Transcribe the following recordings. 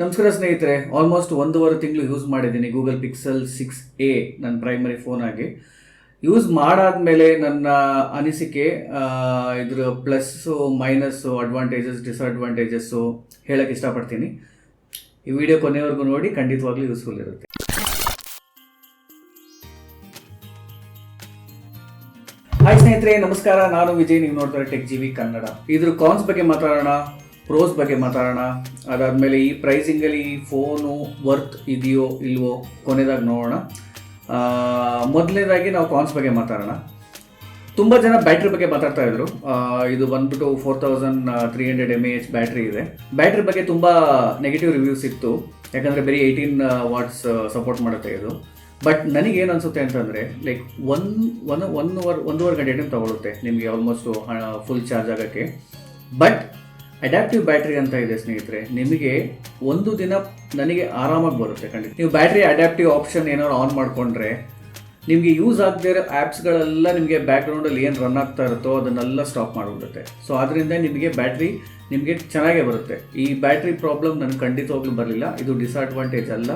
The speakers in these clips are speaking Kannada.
ನಮಸ್ಕಾರ ಸ್ನೇಹಿತರೆ ಆಲ್ಮೋಸ್ಟ್ ಒಂದೂವರೆ ತಿಂಗಳು ಯೂಸ್ ಮಾಡಿದ್ದೀನಿ ಗೂಗಲ್ ಪಿಕ್ಸೆಲ್ ಸಿಕ್ಸ್ ಎ ನನ್ನ ಪ್ರೈಮರಿ ಫೋನ್ ಆಗಿ. ಯೂಸ್ ಮಾಡಾದ್ಮೇಲೆ ನನ್ನ ಅನಿಸಿಕೆ ಇದ್ರ ಪ್ಲಸ್ಸು, ಮೈನಸ್ಸು ಅಡ್ವಾಂಟೇಜಸ್ ಡಿಸ್ಅಡ್ವಾಂಟೇಜಸ್ಸು ಹೇಳಕ್ಕೆ ಇಷ್ಟಪಡ್ತೀನಿ. ಈ ವಿಡಿಯೋ ಕೊನೆವರೆಗೂ ನೋಡಿ, ಖಂಡಿತವಾಗ್ಲೂ ಯೂಸ್ಫುಲ್ ಇರುತ್ತೆ. ಹಾಯ್ ಸ್ನೇಹಿತರೆ, ನಮಸ್ಕಾರ. ನಾನು ವಿಜಯ್, ನೀವು ನೋಡ್ತಾರೆ ಟೆಕ್ ಜಿವಿ ಕನ್ನಡ ಇದ್ರ ಕಾನ್ಸ್ ಬಗ್ಗೆ ಮಾತಾಡೋಣ. ಪ್ರೋಸ್ ಬಗ್ಗೆ ಮಾತಾಡೋಣ. ಅದಾದಮೇಲೆ ಈ ಪ್ರೈಸಿಂಗಲ್ಲಿ ಈ ಫೋನು ವರ್ತ್ ಇದೆಯೋ ಇಲ್ವೋ ಕೊನೆದಾಗಿ ನೋಡೋಣ. ಮೊದಲನೇದಾಗಿ ನಾವು ಕಾನ್ಸ್ ಬಗ್ಗೆ ಮಾತಾಡೋಣ. ತುಂಬ ಜನ ಬ್ಯಾಟ್ರಿ ಬಗ್ಗೆ ಮಾತಾಡ್ತಾ ಇದ್ರು. ಇದು ಬಂದ್ಬಿಟ್ಟು four thousand three hundred M A H battery ಇದೆ. ಬ್ಯಾಟ್ರಿ ಬಗ್ಗೆ ತುಂಬ ನೆಗೆಟಿವ್ ರಿವ್ಯೂಸ್ ಇತ್ತು. ಯಾಕಂದರೆ ಬರೀ ಏಯ್ಟೀನ್ ವಾಟ್ಸ್ ಸಪೋರ್ಟ್ ಮಾಡುತ್ತೆ ಇದು. ಬಟ್ ನನಗೆ ಏನು ಅನಿಸುತ್ತೆ ಅಂತಂದರೆ like one one one hour ಒಂದೂವರೆ ಗಂಟೆ ಟೈಮ್ ತಗೊಳುತ್ತೆ ನಿಮಗೆ ಆಲ್ಮೋಸ್ಟು ಫುಲ್ ಚಾರ್ಜ್ ಆಗೋಕ್ಕೆ. ಬಟ್ ಅಡ್ಯಾಪ್ಟಿವ್ ಬ್ಯಾಟ್ರಿ ಅಂತ ಇದೆ, ಸ್ನೇಹಿತರೆ. ನಿಮಗೆ ಒಂದು ದಿನ ನನಗೆ ಆರಾಮಾಗಿ ಬರುತ್ತೆ, ಖಂಡಿತ. ನೀವು ಬ್ಯಾಟ್ರಿ ಅಡ್ಯಾಪ್ಟಿವ್ ಆಪ್ಷನ್ ಏನಾದ್ರು ಆನ್ ಮಾಡಿಕೊಂಡ್ರೆ, ನಿಮಗೆ ಯೂಸ್ ಆಗದೇ ಇರೋ ಆ್ಯಪ್ಸ್ಗಳೆಲ್ಲ ನಿಮಗೆ ಬ್ಯಾಕ್ಗ್ರೌಂಡಲ್ಲಿ ಏನು ರನ್ ಆಗ್ತಾ ಇರುತ್ತೋ ಅದನ್ನೆಲ್ಲ ಸ್ಟಾಪ್ ಮಾಡಿಬಿಡುತ್ತೆ. ಸೊ ಅದರಿಂದ ನಿಮಗೆ ಬ್ಯಾಟ್ರಿ ನಿಮಗೆ ಚೆನ್ನಾಗೇ ಬರುತ್ತೆ. ಈ ಬ್ಯಾಟ್ರಿ ಪ್ರಾಬ್ಲಮ್ ನನಗೆ ಖಂಡಿತವಾಗ್ಲೂ ಬರಲಿಲ್ಲ. ಇದು ಡಿಸ್ಅಡ್ವಾಂಟೇಜ್ ಅಲ್ಲ.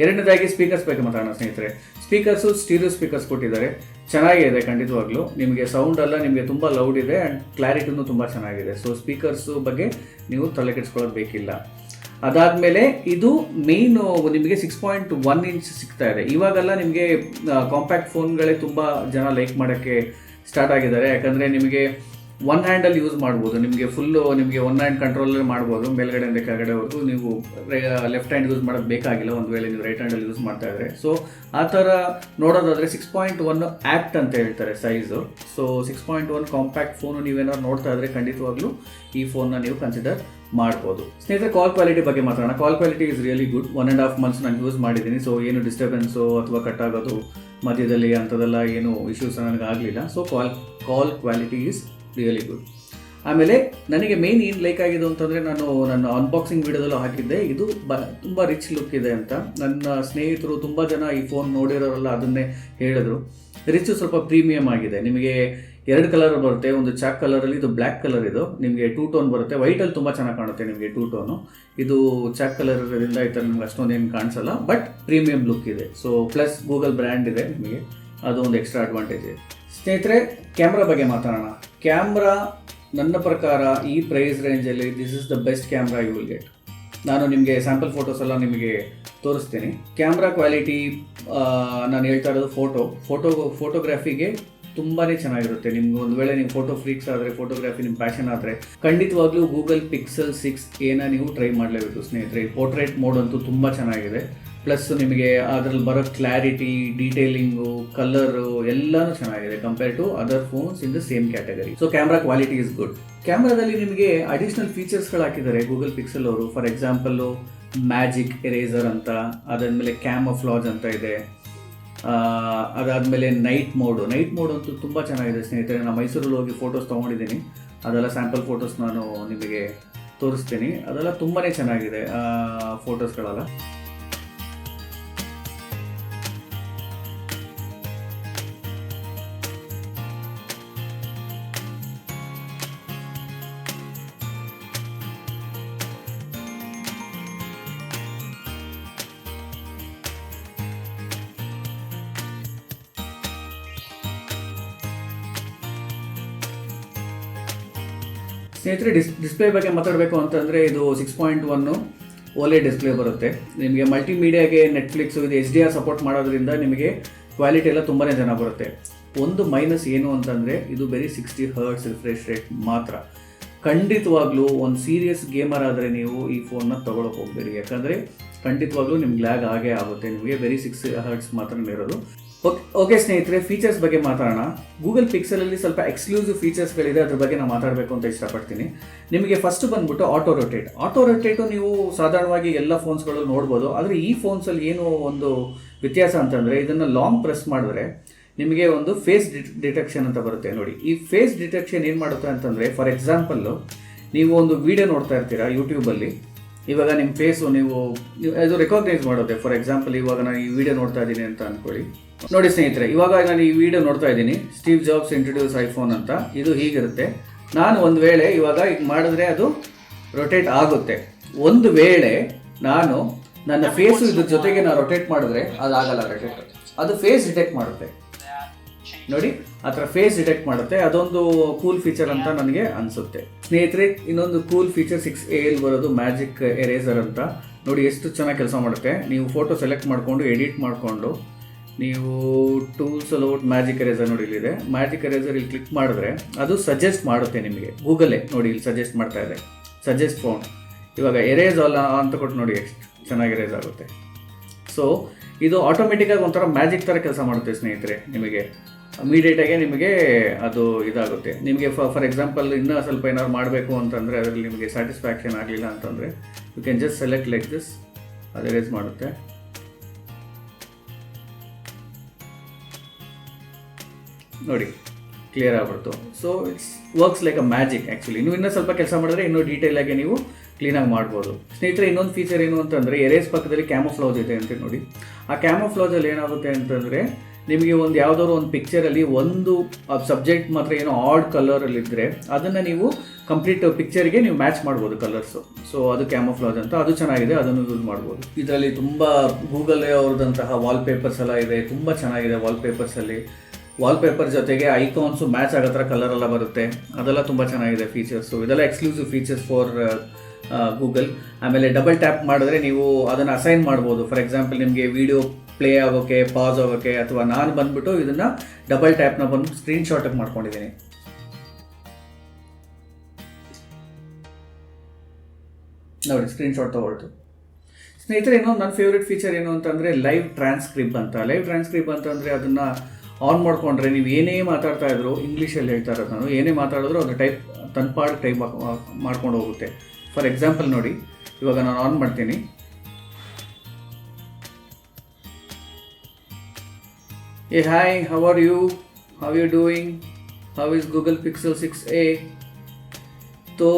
ಎರಡನೇದಾಗಿ ಸ್ಪೀಕರ್ಸ್ ಬಗ್ಗೆ ಮಾತಾಡೋಣ, ಸ್ನೇಹಿತರೆ. ಸ್ಪೀಕರ್ಸು ಸ್ಟೀರಿಯೋ ಸ್ಪೀಕರ್ಸ್ ಕೊಟ್ಟಿದ್ದಾರೆ. ಚೆನ್ನಾಗಿದೆ, ಖಂಡಿತವಾಗ್ಲೂ. ನಿಮಗೆ ಸೌಂಡ್ ಎಲ್ಲ ನಿಮಗೆ ತುಂಬ ಲೌಡ್ ಇದೆ ಆ್ಯಂಡ್ ಕ್ಲಾರಿಟಿನೂ ತುಂಬ ಚೆನ್ನಾಗಿದೆ. ಸೊ ಸ್ಪೀಕರ್ಸು ಬಗ್ಗೆ ನೀವು ತಲೆ ಕೆಡಿಸ್ಕೊಳ್ಳೋದು ಬೇಕಿಲ್ಲ. ಅದಾದಮೇಲೆ ಇದು ಮೇಯ್ನು ನಿಮಗೆ ಸಿಕ್ಸ್ ಪಾಯಿಂಟ್ ಒನ್ ಇಂಚ್ ಸಿಗ್ತಾ ಇದೆ. ಇವಾಗೆಲ್ಲ ನಿಮಗೆ ಕಾಂಪ್ಯಾಕ್ಟ್ ಫೋನ್ಗಳೇ ತುಂಬ ಜನ ಲೈಕ್ ಮಾಡೋಕ್ಕೆ ಸ್ಟಾರ್ಟ್ ಆಗಿದ್ದಾರೆ. ಯಾಕಂದರೆ ನಿಮಗೆ ಒನ್ ಹ್ಯಾಂಡಲ್ಲಿ ಯೂಸ್ ಮಾಡ್ಬೋದು. ನಿಮಗೆ ಫುಲ್ಲು ನಿಮಗೆ ಒನ್ ಹ್ಯಾಂಡ್ ಕಂಟ್ರೋಲಲ್ಲಿ ಮಾಡ್ಬೋದು. ಮೇಲ್ಗಡೆಯಿಂದ ಕೆಳಗಡೆವರೆಗೂ ನೀವು ಲೆಫ್ಟ್ ಹ್ಯಾಂಡ್ ಯೂಸ್ ಮಾಡೋದು ಬೇಕಾಗಿಲ್ಲ. ಒಂದು ವೇಳೆ ನೀವು ರೈಟ್ ಹ್ಯಾಂಡಲ್ಲಿ ಯೂಸ್ ಮಾಡ್ತಾ ಇದ್ರೆ. ಸೊ ಆ ಥರ ನೋಡೋದಾದರೆ ಸಿಕ್ಸ್ ಪಾಯಿಂಟ್ ಒನ್ ಆ್ಯಕ್ಟ್ ಅಂತ ಹೇಳ್ತಾರೆ size so six point one compact phone ನೀವೇನಾದ್ರು ನೋಡ್ತಾ ಇದ್ರೆ ಖಂಡಿತವಾಗ್ಲೂ ಈ ಫೋನ್ನ ನೀವು ಕನ್ಸಿಡರ್ ಮಾಡ್ಬೋದು. ಸ್ನೇಹಿತರೆ ಕಾಲ್ ಕ್ವಾಲಿಟಿ ಬಗ್ಗೆ ಮಾತಾಡೋಣ. Call quality is really good one and half months ನಾನು ಯೂಸ್ ಮಾಡಿದ್ದೀನಿ. ಸೊ ಏನು ಡಿಸ್ಟರ್ಬೆನ್ಸು ಅಥವಾ ಕಟ್ ಆಗೋದು, ಮಧ್ಯದಲ್ಲಿ ಅಂಥದ್ದೆಲ್ಲ ಏನು ಇಶ್ಯೂಸ್ ನನಗೆ ಆಗಲಿಲ್ಲ. So call call quality is really good ಆಮೇಲೆ ನನಗೆ ಮೇನ್ ಏನು ಲೈಕ್ ಆಗಿದೆ ಅಂತಂದರೆ ನಾನು ನನ್ನ ಅನ್ಬಾಕ್ಸಿಂಗ್ ವಿಡಿಯೋದಲ್ಲೂ ಹಾಕಿದ್ದೆ. ಇದು ಬ, ತುಂಬ ರಿಚ್ ಲುಕ್ ಇದೆ ಅಂತ. ನನ್ನ ಸ್ನೇಹಿತರು ತುಂಬ ಜನ ಈ ಫೋನ್ ನೋಡಿರೋರೆಲ್ಲ ಅದನ್ನೇ ಹೇಳಿದ್ರು. ರಿಚ್ ಸ್ವಲ್ಪ ಪ್ರೀಮಿಯಂ ಆಗಿದೆ. ನಿಮಗೆ ಎರಡು ಕಲರ್ ಬರುತ್ತೆ. ಒಂದು ಚಾಕ್ ಕಲರಲ್ಲಿ ಇದು ಬ್ಲ್ಯಾಕ್ ಕಲರ್ ಇದು. ನಿಮಗೆ ಟೂ ಟೋನ್ ಬರುತ್ತೆ. ವೈಟಲ್ಲಿ ತುಂಬ ಚೆನ್ನಾಗಿ ಕಾಣುತ್ತೆ ನಿಮಗೆ ಟೂ ಟೋನು ಇದು ಚಾಕ್ ಕಲರ್ ಇರೋದ್ರಿಂದ ಈ ಥರ ನಿಮ್ಗೆ ಅಷ್ಟೊಂದು ಏನು ಕಾಣಿಸಲ್ಲ. ಬಟ್ ಪ್ರೀಮಿಯಂ ಲುಕ್ ಇದೆ. ಸೊ ಪ್ಲಸ್ ಗೂಗಲ್ ಬ್ರ್ಯಾಂಡ್ ಇದೆ ನಿಮಗೆ. ಅದು ಒಂದು ಎಕ್ಸ್ಟ್ರಾ ಅಡ್ವಾಂಟೇಜ್ ಇದೆ. ಸ್ನೇಹಿತರೆ ಕ್ಯಾಮ್ರಾ ಬಗ್ಗೆ ಮಾತಾಡೋಣ. ಕ್ಯಾಮ್ರಾ ನನ್ನ ಪ್ರಕಾರ ಈ ಪ್ರೈಸ್ ರೇಂಜಲ್ಲಿ this is the best camera you will get ನಾನು ನಿಮಗೆ ಸ್ಯಾಂಪಲ್ ಫೋಟೋಸ್ ಎಲ್ಲ ನಿಮಗೆ ತೋರಿಸ್ತೀನಿ. ಕ್ಯಾಮ್ರಾ ಕ್ವಾಲಿಟಿ ನಾನು ಹೇಳ್ತಾ ಇರೋದು ಫೋಟೋ ಫೋಟೋ ಫೋಟೋಗ್ರಫಿಗೆ ತುಂಬಾ ಚೆನ್ನಾಗಿರುತ್ತೆ. ನಿಮ್ಗೆ ಒಂದು ವೇಳೆ ನೀವು ಫೋಟೋ ಫ್ರೀಕ್ಸ್ ಆದರೆ ಫೋಟೋಗ್ರಫಿ ನಿಮ್ಮ ಪ್ಯಾಷನ್ ಆದರೆ, ಖಂಡಿತವಾಗ್ಲೂ ಗೂಗಲ್ ಪಿಕ್ಸೆಲ್ ಸಿಕ್ಸ್ ಏನ ನೀವು ಟ್ರೈ ಮಾಡಲೇಬೇಕು ಸ್ನೇಹಿತರೆ. ಪೋರ್ಟ್ರೇಟ್ ಮೋಡ್ ಅಂತೂ ತುಂಬ ಚೆನ್ನಾಗಿದೆ. ಪ್ಲಸ್ ನಿಮಗೆ ಅದರಲ್ಲಿ ಬರೋ ಕ್ಲಾರಿಟಿ ಡೀಟೇಲಿಂಗು ಕಲರು ಎಲ್ಲನೂ ಚೆನ್ನಾಗಿದೆ compare to other phones in the same category so camera quality is good ಕ್ಯಾಮ್ರಾದಲ್ಲಿ ನಿಮಗೆ ಅಡಿಷನಲ್ ಫೀಚರ್ಸ್ಗಳು ಹಾಕಿದ್ದಾರೆ. ಗೂಗಲ್ ಪಿಕ್ಸೆಲ್ ಅವರು ಫಾರ್ ಎಕ್ಸಾಂಪಲ್ಲು ಮ್ಯಾಜಿಕ್ ಎರೇಸರ್ ಅಂತ, ಅದಾದಮೇಲೆ ಕ್ಯಾಮ್ ಫ್ಲಾಜ್ ಅಂತ ಇದೆ. ಅದಾದಮೇಲೆ ನೈಟ್ ಮೋಡು ನೈಟ್ ಮೋಡ್ ಅಂತೂ ತುಂಬ ಚೆನ್ನಾಗಿದೆ ಸ್ನೇಹಿತರೆ. ನಾನು ಮೈಸೂರಲ್ಲಿ ಹೋಗಿ ಫೋಟೋಸ್ ತೊಗೊಂಡಿದ್ದೀನಿ. ಅದೆಲ್ಲ ಸ್ಯಾಂಪಲ್ ಫೋಟೋಸ್ ನಾನು ನಿಮಗೆ ತೋರಿಸ್ತೀನಿ. ಅದೆಲ್ಲ ತುಂಬಾ ಚೆನ್ನಾಗಿದೆ ಫೋಟೋಸ್ಗಳೆಲ್ಲ ಸ್ನೇಹಿತರೆ ಡಿಸ್ ಡಿಸ್ಪ್ಲೇ ಬಗ್ಗೆ ಮಾತಾಡಬೇಕು ಅಂತಂದರೆ ಇದು six point one OLED display ಬರುತ್ತೆ. ನಿಮಗೆ ಮಲ್ಟಿಮೀಡಿಯಾಗೆ ನೆಟ್ಫ್ಲಿಕ್ಸು ಇದು ಎಚ್ ಡಿ ಆರ್ ಸಪೋರ್ಟ್ ಮಾಡೋದ್ರಿಂದ ನಿಮಗೆ ಕ್ವಾಲಿಟಿ ಎಲ್ಲ ತುಂಬಾ ಚೆನ್ನಾಗಿ ಬರುತ್ತೆ. ಒಂದು ಮೈನಸ್ ಏನು ಅಂತಂದರೆ, ಇದು ಬರೀ ಸಿಕ್ಸ್ಟಿ ಹರ್ಟ್ಸ್ ರಿಫ್ರೆಶ್ ರೇಟ್ ಮಾತ್ರ. ಖಂಡಿತವಾಗ್ಲೂ ಒಂದು ಸೀರಿಯಸ್ ಗೇಮರ್ ಆದರೆ ನೀವು ಈ ಫೋನ್ನ ತೊಗೊಳಕ್ಕೆ ಹೋಗ್ಬೇಡಿ. ಯಾಕಂದರೆ ಖಂಡಿತವಾಗ್ಲೂ ನಿಮ್ಗೆ ಲ್ಯಾಗ್ ಆಗೇ ಆಗುತ್ತೆ. ನಿಮಗೆ ಬರೀ ಸಿಕ್ಸ್ ಹರ್ಟ್ಸ್ ಮಾತ್ರ ಇರೋದು. ಓಕೆ ಸ್ನೇಹಿತರೆ ಫೀಚರ್ಸ್ ಬಗ್ಗೆ ಮಾತಾಡೋಣ. ಗೂಗಲ್ ಪಿಕ್ಸೆಲಲ್ಲಿ ಸ್ವಲ್ಪ ಎಕ್ಸ್ಕ್ಲೂಸಿವ್ ಫೀಚರ್ಸ್ಗಳಿದೆ ಅದ್ರ ಬಗ್ಗೆ ನಾವು ಮಾತಾಡಬೇಕು ಅಂತ ಇಷ್ಟಪಡ್ತೀನಿ. ನಿಮಗೆ ಫಸ್ಟ್ ಬಂದ್ಬಿಟ್ಟು ಆಟೋ ರೊಟೇಟ್ ಆಟೋ ರೊಟೇಟು ನೀವು ಸಾಧಾರಣವಾಗಿ ಎಲ್ಲ ಫೋನ್ಸ್ಗಳು ನೋಡ್ಬೋದು. ಆದರೆ ಈ ಫೋನ್ಸಲ್ಲಿ ಏನು ಒಂದು ವ್ಯತ್ಯಾಸ ಅಂತಂದರೆ, ಇದನ್ನು ಲಾಂಗ್ ಪ್ರೆಸ್ ಮಾಡಿದ್ರೆ ನಿಮಗೆ ಒಂದು ಫೇಸ್ ಡಿಟೆಕ್ಷನ್ ಅಂತ ಬರುತ್ತೆ ನೋಡಿ. ಈ ಫೇಸ್ ಡಿಟೆಕ್ಷನ್ ಏನು ಮಾಡುತ್ತೆ ಅಂತಂದರೆ ಫಾರ್ ಎಕ್ಸಾಂಪಲ್ಲು ನೀವು ಒಂದು ವಿಡಿಯೋ ನೋಡ್ತಾ ಇರ್ತೀರಾ ಯೂಟ್ಯೂಬಲ್ಲಿ ಇವಾಗ ನಿಮ್ಮ ಫೇಸು ನೀವು ನೀವು ಅದು ರೆಕಾಗ್ನೈಸ್ ಮಾಡೋದೆ. ಫಾರ್ ಎಕ್ಸಾಂಪಲ್ ಇವಾಗ ನಾನು ಈ ವಿಡಿಯೋ ನೋಡ್ತಾ ಇದ್ದೀನಿ ಅಂತ ಅನ್ಕೊಳ್ಳಿ. ನೋಡಿ ಸ್ನೇಹಿತರೆ ಇವಾಗ ನಾನು ಈ ವಿಡಿಯೋ ನೋಡ್ತಾ ಇದ್ದೀನಿ. ಸ್ಟೀವ್ ಜಾಬ್ಸ್ ಇಂಟ್ರೊಡ್ಯೂಸ್ ಐಫೋನ್ ಅಂತ. ಇದು ಹೀಗಿರುತ್ತೆ. ನಾನು ಒಂದು ವೇಳೆ ಇವಾಗ ಈಗ ಮಾಡಿದ್ರೆ ಅದು ರೊಟೇಟ್ ಆಗುತ್ತೆ. ಒಂದು ವೇಳೆ ನಾನು ನನ್ನ ಫೇಸು ಇದ್ರ ಜೊತೆಗೆ ನಾನು ರೊಟೇಟ್ ಮಾಡಿದ್ರೆ ಅದು ಆಗಲ್ಲ ರೊಟೇಟ್ ಅದು ಫೇಸ್ ಡಿಟೆಕ್ಟ್ ಮಾಡುತ್ತೆ. ನೋಡಿ ಆ ಥರ ಫೇಸ್ ಡಿಟೆಕ್ಟ್ ಮಾಡುತ್ತೆ. ಅದೊಂದು ಕೂಲ್ ಫೀಚರ್ ಅಂತ ನನಗೆ ಅನಿಸುತ್ತೆ. ಸ್ನೇಹಿತರೆ, ಇನ್ನೊಂದು ಕೂಲ್ ಫೀಚರ್ ಸಿಕ್ಸ್ ಎಲ್ ಬರೋದು ಮ್ಯಾಜಿಕ್ ಎರೇಸರ್ ಅಂತ. ನೋಡಿ ಎಷ್ಟು ಚೆನ್ನಾಗಿ ಕೆಲಸ ಮಾಡುತ್ತೆ. ನೀವು ಫೋಟೋ ಸೆಲೆಕ್ಟ್ ಮಾಡಿಕೊಂಡು ಎಡಿಟ್ ಮಾಡಿಕೊಂಡು, ನೀವು ಟೂಲ್ಸ್ ಅಲೌಟ್ ಮ್ಯಾಜಿಕ್ ಎರೇಸರ್ ನೋಡಿ ಇಲ್ಲಿದೆ. ಮ್ಯಾಜಿಕ್ ಎರೇಸರ್ ಇಲ್ಲಿ ಕ್ಲಿಕ್ ಮಾಡಿದ್ರೆ, ಅದು ಸಜೆಸ್ಟ್ ಮಾಡುತ್ತೆ ನಿಮಗೆ. ಗೂಗಲೇ ನೋಡಿ ಇಲ್ಲಿ ಸಜೆಸ್ಟ್ ಮಾಡ್ತಾ ಇದೆ. ಸಜೆಸ್ಟ್ ಫೋನ್ ಇವಾಗ ಎರೇಸ್ ಅಲ್ಲ ಅಂತ ಕೊಟ್ಟು ನೋಡಿ ಎಷ್ಟು ಚೆನ್ನಾಗಿ ಎರೇಸ್ ಆಗುತ್ತೆ. ಸೊ ಇದು ಆಟೋಮೆಟಿಕ್ಕಾಗಿ ಒಂಥರ ಮ್ಯಾಜಿಕ್ ಥರ ಕೆಲಸ ಮಾಡುತ್ತೆ ಸ್ನೇಹಿತರೆ ನಿಮಗೆ. ಇಮಿಡಿಯೇಟಾಗೆ ನಿಮಗೆ ಅದು ಇದಾಗುತ್ತೆ. ನಿಮಗೆ ಫಾರ್ ಎಕ್ಸಾಂಪಲ್ ಇನ್ನೂ ಸ್ವಲ್ಪ ಏನಾದ್ರು ಮಾಡಬೇಕು ಅಂತಂದರೆ ಅದರಲ್ಲಿ ನಿಮಗೆ ಸ್ಯಾಟಿಸ್ಫ್ಯಾಕ್ಷನ್ ಆಗಲಿಲ್ಲ ಅಂತಂದರೆ you can just select like this ಅದು ರೇಸ್ ಮಾಡುತ್ತೆ. ನೋಡಿ ಕ್ಲಿಯರ್ ಆಗ್ಬಿಡ್ತು. So it's works like a magic actually ನೀವು ಇನ್ನೂ ಸ್ವಲ್ಪ ಕೆಲಸ ಮಾಡಿದ್ರೆ ಇನ್ನೂ ಡೀಟೇಲ್ ಆಗಿ ನೀವು ಕ್ಲೀನಾಗಿ ಮಾಡ್ಬೋದು. ಸ್ನೇಹಿತರೆ, ಇನ್ನೊಂದು ಫೀಚರ್ ಏನು ಅಂತಂದರೆ ಎರೇಸ್ ಪಕ್ಕದಲ್ಲಿ ಕ್ಯಾಮೋಫ್ಲೌಸ್ ಇದೆ ಅಂತ ನೋಡಿ. ಆ ಕ್ಯಾಮೋಫ್ಲೌಸಲ್ಲಿ ಏನಾಗುತ್ತೆ ಅಂತಂದರೆ ನಿಮಗೆ ಒಂದು ಯಾವುದಾದ್ರು ಒಂದು ಪಿಕ್ಚರಲ್ಲಿ ಒಂದು ಸಬ್ಜೆಕ್ಟ್ ಮಾತ್ರ ಏನೋ ಆಡ್ ಕಲರಲ್ಲಿ ಇದ್ದರೆ ಅದನ್ನು ನೀವು ಕಂಪ್ಲೀಟ್ ಪಿಕ್ಚರ್ಗೆ ನೀವು ಮ್ಯಾಚ್ ಮಾಡ್ಬೋದು ಕಲರ್ಸು ಸೊ ಅದು ಕ್ಯಾಮೋಫ್ಲಾಜ್ ಅಂತ, ಅದು ಚೆನ್ನಾಗಿದೆ, ಅದನ್ನು ಯೂಸ್ ಮಾಡ್ಬೋದು. ಇದರಲ್ಲಿ ತುಂಬ ಗೂಗಲ್ ಅವ್ರದಂತಹ ವಾಲ್ಪೇಪರ್ಸ್ ಎಲ್ಲ ಇದೆ, ತುಂಬ ಚೆನ್ನಾಗಿದೆ ವಾಲ್ಪೇಪರ್ಸಲ್ಲಿ ವಾಲ್ಪೇಪರ್ ಜೊತೆಗೆ ಐಕಾನ್ಸು ಮ್ಯಾಚ್ ಆಗೋ ಥರ ಕಲರ್ ಎಲ್ಲ ಬರುತ್ತೆ. ಅದೆಲ್ಲ ತುಂಬ ಚೆನ್ನಾಗಿದೆ ಫೀಚರ್ಸು ಇದೆಲ್ಲ ಎಕ್ಸ್ಕ್ಲೂಸಿವ್ ಫೀಚರ್ಸ್ ಫಾರ್ ಗೂಗಲ್ ಆಮೇಲೆ ಡಬಲ್ ಟ್ಯಾಪ್ ಮಾಡಿದ್ರೆ ನೀವು ಅದನ್ನು ಅಸೈನ್ ಮಾಡ್ಬೋದು. ಫಾರ್ ಎಕ್ಸಾಂಪಲ್ ನಿಮಗೆ ವಿಡಿಯೋ ಪ್ಲೇ ಆಗೋಕ್ಕೆ ಪಾಸ್ ಆಗೋಕ್ಕೆ ಅಥವಾ ನಾನು ಬಂದ್ಬಿಟ್ಟು ಇದನ್ನು ಡಬಲ್ ಟ್ಯಾಪ್ನ ಬಂದು ಸ್ಕ್ರೀನ್ ಶಾಟಾಗಿ ಮಾಡ್ಕೊಂಡಿದ್ದೀನಿ. ನೋಡಿ ಸ್ಕ್ರೀನ್ಶಾಟ್ ತೊಗೊಳ್ತು. ಸ್ನೇಹಿತರೆ, ಇನ್ನೊಂದು ನನ್ನ ಫೇವ್ರೆಟ್ ಫೀಚರ್ ಏನು ಅಂತಂದರೆ ಲೈವ್ ಟ್ರಾನ್ಸ್ಕ್ರಿಪ್ ಅಂತ. ಲೈವ್ ಟ್ರಾನ್ಸ್ಕ್ರಿಪ್ ಅಂತಂದರೆ ಅದನ್ನು ಆನ್ ಮಾಡ್ಕೊಂಡ್ರೆ ನೀವು ಏನೇ ಮಾತಾಡ್ತಾ ಇದ್ರು ಇಂಗ್ಲೀಷಲ್ಲಿ ಹೇಳ್ತಾ ಇರೋದು ನಾನು, ಏನೇ ಮಾತಾಡಿದ್ರು ಅದು ಟೈಪ್ ತನ್ನ ಪಾಡ್ ಟೈಪ್ ಮಾಡ್ಕೊಂಡು ಹೋಗುತ್ತೆ. ಫಾರ್ ಎಕ್ಸಾಂಪಲ್ ನೋಡಿ, ಇವಾಗ ನಾನು ಆನ್ ಮಾಡ್ತೀನಿ. Hey hi how are you How you doing doing? Is Google Pixel six A ತೋ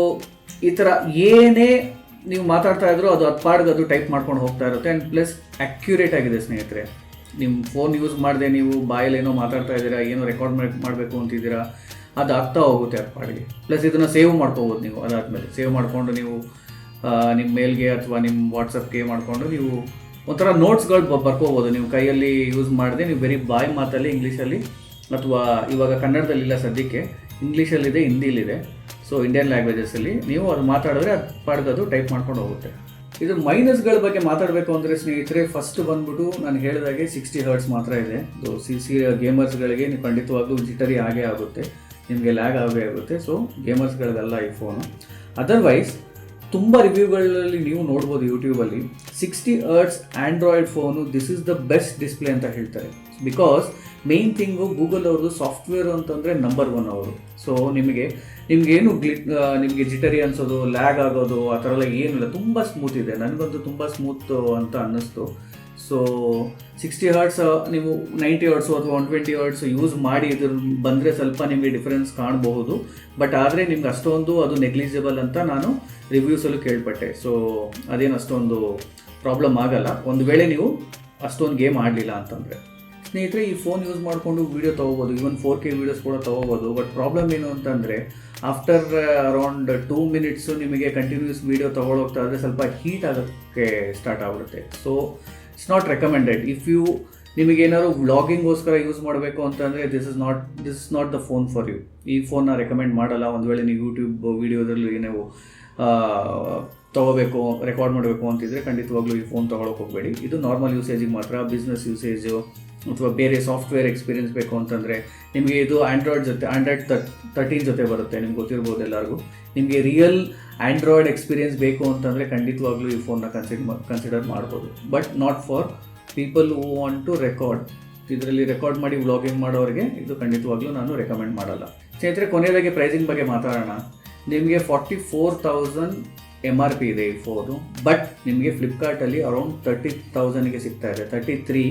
ಈ ಥರ ಏನೇ ನೀವು ಮಾತಾಡ್ತಾ ಇದ್ರು ಅದು ಅದು ಪಾಡ್ಗೆ ಅದು ಟೈಪ್ ಮಾಡ್ಕೊಂಡು ಹೋಗ್ತಾ ಇರುತ್ತೆ. ಆ್ಯಂಡ್ ಪ್ಲಸ್ ಅಕ್ಯುರೇಟ್ ಆಗಿದೆ, ಸ್ನೇಹಿತರೆ. ನಿಮ್ಮ ಫೋನ್ ಯೂಸ್ ಮಾಡದೆ ನೀವು, ಬಾಯಲ್ಲಿ ಏನೋ ಮಾತಾಡ್ತಾ ಇದ್ದೀರಾ, ಏನೋ ರೆಕಾರ್ಡ್ ಮಾಡಬೇಕು ಅಂತಿದ್ದೀರಾ, ಅದು ಆಗ್ತಾ ಹೋಗುತ್ತೆ ಅದು ಪಾಡಿಗೆ ಪ್ಲಸ್ ಇದನ್ನು ಸೇವ್ ಮಾಡ್ಕೋಬೋದು ನೀವು ಅದಾದಮೇಲೆ. ಸೇವ್ ಮಾಡಿಕೊಂಡು ನೀವು ನಿಮ್ಮ ಮೇಲ್ಗೆ ಅಥವಾ ನಿಮ್ಮ ವಾಟ್ಸಪ್ಗೆ ಮಾಡಿಕೊಂಡು ನೀವು ಒಂಥರ ನೋಟ್ಸ್ಗಳು ಬರ್ಕೋಬೋದು. ನೀವು ಕೈಯಲ್ಲಿ ಯೂಸ್ ಮಾಡದೆ, ನೀವು ಬರೀ ಬಾಯ್ ಮಾತಲ್ಲಿ, ಇಂಗ್ಲೀಷಲ್ಲಿ, ಅಥವಾ ಇವಾಗ ಕನ್ನಡದಲ್ಲಿಲ್ಲ ಸದ್ಯಕ್ಕೆ, ಇಂಗ್ಲೀಷಲ್ಲಿದೆ, ಹಿಂದಿಲಿದೆ. ಸೊ ಇಂಡಿಯನ್ ಲ್ಯಾಂಗ್ವೇಜಸಲ್ಲಿ ನೀವು ಅದು ಮಾತಾಡಿದ್ರೆ ಅದು ಪಾಡ್ಗದು ಟೈಪ್ ಮಾಡ್ಕೊಂಡು ಹೋಗುತ್ತೆ. ಇದು ಮೈನಸ್ಗಳ ಬಗ್ಗೆ ಮಾತಾಡಬೇಕು ಅಂದರೆ ಸ್ನೇಹಿತರೆ ಫಸ್ಟ್ ಬಂದ್ಬಿಟ್ಟು ನಾನು ಹೇಳಿದಾಗೆ ಸಿಕ್ಸ್ಟಿ ಹರ್ಟ್ಸ್ ಮಾತ್ರ ಇದೆ. ಇದು ಸಿ ಸಿ ಗೇಮರ್ಸ್ಗಳಿಗೆ ನೀವು ಖಂಡಿತವಾಗ್ಲೂ ಜಿಟರಿ ಆಗೇ ಆಗುತ್ತೆ. ನಿಮಗೆ ಲ್ಯಾಗ್ ಆಗೇ ಆಗುತ್ತೆ. ಸೊ ಗೇಮರ್ಸ್ಗಳಿಗೆಲ್ಲ ಈ ಫೋನು ಅದರ್ವೈಸ್ ತುಂಬ ರಿವ್ಯೂಗಳಲ್ಲಿ ನೀವು ನೋಡ್ಬೋದು ಯೂಟ್ಯೂಬಲ್ಲಿ sixty hertz android phone this is the best display ಅಂತ ಹೇಳ್ತಾರೆ. ಬಿಕಾಸ್ ಮೇನ್ ಥಿಂಗು ಗೂಗಲ್ ಅವ್ರದ್ದು ಸಾಫ್ಟ್ವೇರ್ ಅಂತಂದರೆ ನಂಬರ್ ಒನ್ ಅವರು. ಸೊ ನಿಮಗೆ, ನಿಮಗೇನು ಗ್ಲಿ ನಿಮಗೆ ಜಿಟರಿ ಅನ್ಸೋದು ಲ್ಯಾಗ್ ಆಗೋದು, ಆ ಥರ ಎಲ್ಲ ಏನಿಲ್ಲ ತುಂಬ ಸ್ಮೂತ್ ಇದೆ. ನನಗಂತೂ ತುಂಬ ಸ್ಮೂತ್ ಅಂತ ಅನ್ನಿಸ್ತು. ಸೊ ಸಿಕ್ಸ್ಟಿ ಹರ್ಟ್ಸ್ ನೀವು ನೈಂಟಿ ಹರ್ಟ್ಸು ಅಥವಾ ಒನ್ ಟ್ವೆಂಟಿ ಹರ್ಟ್ಸ್ ಯೂಸ್ ಮಾಡಿ ಇದ್ರ, ಬಂದರೆ ಸ್ವಲ್ಪ ನಿಮಗೆ ಡಿಫ್ರೆನ್ಸ್ ಕಾಣಬಹುದು. ಬಟ್ ಆದರೆ ನಿಮ್ಗೆ ಅಷ್ಟೊಂದು ಅದು ನೆಗ್ಲಿಜಿಬಲ್ ಅಂತ ನಾನು ರಿವ್ಯೂಸಲ್ಲೂ ಕೇಳ್ಪಟ್ಟೆ. ಸೊ ಅದೇನು ಅಷ್ಟೊಂದು ಪ್ರಾಬ್ಲಮ್ ಆಗಲ್ಲ. ಒಂದು ವೇಳೆ ನೀವು ಅಷ್ಟೊಂದು ಗೇಮ್ ಆಡಲಿಲ್ಲ ಅಂತಂದರೆ. ಸ್ನೇಹಿತರೆ, ಈ ಫೋನ್ ಯೂಸ್ ಮಾಡಿಕೊಂಡು ವೀಡಿಯೋ ತೊಗೋಬೋದು. ಈವನ್ ಫೋರ್ ಕೆ ವೀಡಿಯೋಸ್ ಕೂಡ ತೊಗೋಬೋದು. ಬಟ್ ಪ್ರಾಬ್ಲಮ್ ಏನು ಅಂತಂದರೆ ಆಫ್ಟರ್ ಅರೌಂಡ್ ಟೂ ಮಿನಿಟ್ಸು ನಿಮಗೆ ಕಂಟಿನ್ಯೂಸ್ ವೀಡಿಯೋ ತೊಗೊಳೋಗ್ತಾ ಇದ್ರೆ ಸ್ವಲ್ಪ ಹೀಟ್ ಆಗೋಕ್ಕೆ ಸ್ಟಾರ್ಟ್ ಆಗಿಬಿಡುತ್ತೆ. So it's not recommended if you ನಿಮಗೇನಾದ್ರು ವ್ಲಾಗಿಂಗೋಸ್ಕರ ಯೂಸ್ ಮಾಡಬೇಕು ಅಂತಂದರೆ this is not this is not the phone for you ಈ ಫೋನ್ನ ರೆಕಮೆಂಡ್ ಮಾಡಲ್ಲ. ಒಂದು ವೇಳೆ ನೀವು ಯೂಟ್ಯೂಬ್ ವೀಡಿಯೋದಲ್ಲಿ ನೀವು ತೊಗೋಬೇಕು ರೆಕಾರ್ಡ್ ಮಾಡಬೇಕು ಅಂತಿದ್ರೆ ಖಂಡಿತವಾಗ್ಲೂ ಈ ಫೋನ್ ತೊಗೊಳಕ್ಕೆ ಹೋಗಬೇಡಿ. ಇದು ನಾರ್ಮಲ್ ಯೂಸೇಜಿಗೆ ಮಾತ್ರ ಬಿಸ್ನೆಸ್ ಯೂಸೇಜು ಅಥವಾ ಬೇರೆ ಸಾಫ್ಟ್ವೇರ್ ಎಕ್ಸ್ಪೀರಿಯನ್ಸ್ ಬೇಕು ಅಂತಂದರೆ ನಿಮಗೆ ಇದು ಆ್ಯಂಡ್ರಾಯ್ಡ್ ಜೊತೆ ಆ್ಯಂಡ್ರಾಯ್ಡ್ ತರ್ಟೀನ್ ಜೊತೆ ಬರುತ್ತೆ, ನಿಮ್ಗೆ ಗೊತ್ತಿರ್ಬೋದು ಎಲ್ಲರಿಗೂ. ನಿಮಗೆ ರಿಯಲ್ ಆ್ಯಂಡ್ರಾಯ್ಡ್ ಎಕ್ಸ್ಪೀರಿಯನ್ಸ್ ಬೇಕು ಅಂತಂದರೆ ಖಂಡಿತವಾಗ್ಲೂ ಈ ಫೋನ್ನ ಕನ್ಸಿಡರ್ ಕನ್ಸಿಡರ್ ಮಾಡ್ಬೋದು. But not for people who want to record ಇದರಲ್ಲಿ ರೆಕಾರ್ಡ್ ಮಾಡಿ ವ್ಲಾಗಿಂಗ್ ಮಾಡೋರಿಗೆ ಇದು ಖಂಡಿತವಾಗ್ಲೂ ನಾನು ರೆಕಮೆಂಡ್ ಮಾಡಲ್ಲ. ಸ್ನೇಹಿತರೆ, ಕೊನೆಯದಾಗಿ ಪ್ರೈಸಿಂಗ್ ಬಗ್ಗೆ ಮಾತಾಡೋಣ. ನಿಮಗೆ forty four thousand M R P ಇದೆ ಈ ಫೋನು ಬಟ್ ನಿಮಗೆ ಫ್ಲಿಪ್ಕಾರ್ಟಲ್ಲಿ ಅರೌಂಡ್ ತರ್ಟಿ ತೌಸಂಡ್ಗೆ ಸಿಗ್ತಾ ಇದೆ. Thirty three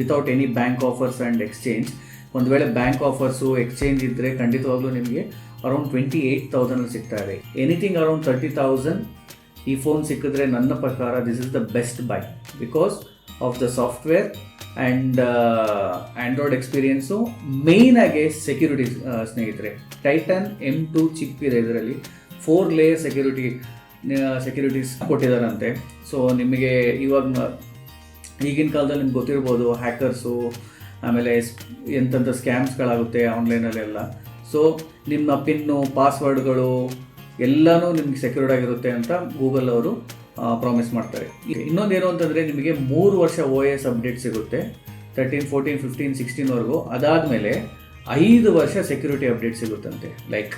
without any bank offers and exchange ಒಂದು ವೇಳೆ ಬ್ಯಾಂಕ್ ಆಫರ್ಸು ಎಕ್ಸ್ಚೇಂಜ್ ಇದ್ದರೆ ಖಂಡಿತವಾಗ್ಲೂ ನಿಮಗೆ ಅರೌಂಡ್ ಟ್ವೆಂಟಿ ಏಯ್ಟ್ ತೌಸಂಡ್ ಸಿಗ್ತಾ ಇದೆ. ಎನಿಥಿಂಗ್ ಅರೌಂಡ್ ತರ್ಟಿ ತೌಸಂಡ್ ಈ ಫೋನ್ ಸಿಕ್ಕಿದ್ರೆ ನನ್ನ ಪ್ರಕಾರ this is the best buy because of the software and android experience ಮೇಯ್ನಾಗಿ ಸೆಕ್ಯೂರಿಟಿ ಸ್ನೇಹಿತರೆ ಟೈಟನ್ ಎಂ ಟು ಚಿಪ್ ಇದೆ ಇದರಲ್ಲಿ. ಫೋರ್ ಲೇಯರ್ ಸೆಕ್ಯೂರಿಟಿ ಸೆಕ್ಯೂರಿಟೀಸ್ ಕೊಟ್ಟಿದ್ದಾರಂತೆ. ಸೊ ನಿಮಗೆ ಇವಾಗ, ಈಗಿನ ಕಾಲದಲ್ಲಿ ನಿಮ್ಗೆ ಗೊತ್ತಿರ್ಬೋದು ಹ್ಯಾಕರ್ಸು ಆಮೇಲೆ ಎಂತೆಂಥ ಸ್ಕ್ಯಾಮ್ಸ್ಗಳಾಗುತ್ತೆ ಆನ್ಲೈನಲ್ಲೆಲ್ಲ ಸೊ ನಿಮ್ಮ ಪಿನ್ನು ಪಾಸ್ವರ್ಡ್ಗಳು ಎಲ್ಲನೂ ನಿಮ್ಗೆ ಸೆಕ್ಯೂರ್ಡ್ ಆಗಿರುತ್ತೆ ಅಂತ ಗೂಗಲ್ ಅವರು ಪ್ರಾಮಿಸ್ ಮಾಡ್ತಾರೆ. ಇನ್ನೊಂದು ಏನು ಅಂತಂದರೆ ನಿಮಗೆ ಮೂರು ವರ್ಷ ಓ ಎಸ್ ಅಪ್ಡೇಟ್ ಸಿಗುತ್ತೆ. ತರ್ಟೀನ್ ಫೋರ್ಟೀನ್ ಫಿಫ್ಟೀನ್ ಸಿಕ್ಸ್ಟೀನ್ವರೆಗೂ ಅದಾದಮೇಲೆ ಐದು ವರ್ಷ ಸೆಕ್ಯೂರಿಟಿ ಅಪ್ಡೇಟ್ ಸಿಗುತ್ತಂತೆ. ಲೈಕ್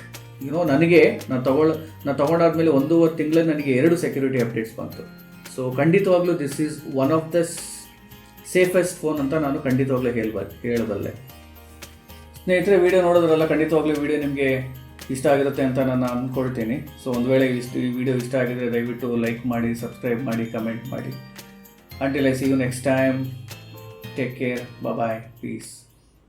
ಯುನೋ ನನಗೆ, ನಾನು ತಗೊಳ್, ನಾನು ತೊಗೊಂಡಾದ್ಮೇಲೆ ಒಂದೂವರೆ ತಿಂಗಳು ನನಗೆ ಎರಡು ಸೆಕ್ಯೂರಿಟಿ ಅಪ್ಡೇಟ್ಸ್ ಬಂತು. ಸೊ ಖಂಡಿತವಾಗ್ಲೂ this is one of the safest phone ಅಂತ ನಾನು ಖಂಡಿತವಾಗ್ಲೂ ಹೇಳ್ಬ, ಹೇಳಬಲ್ಲೆ. ಸ್ನೇಹಿತರೆ ವಿಡಿಯೋ ನೋಡೋದ್ರಲ್ಲ, ಖಂಡಿತವಾಗ್ಲೂ ವಿಡಿಯೋ ನಿಮಗೆ ಇಷ್ಟ ಆಗಿರುತ್ತೆ ಅಂತ ನಾನು ಅಂದ್ಕೊಳ್ತೀನಿ. ಸೊ ಒಂದು ವೇಳೆ ಇಷ್ಟು ಈ ವಿಡಿಯೋ ಇಷ್ಟ ಆಗಿದ್ರೆ ದಯವಿಟ್ಟು ಲೈಕ್ ಮಾಡಿ ಸಬ್ಸ್ಕ್ರೈಬ್ ಮಾಡಿ ಕಮೆಂಟ್ ಮಾಡಿ. Until I see you next time take care bye peace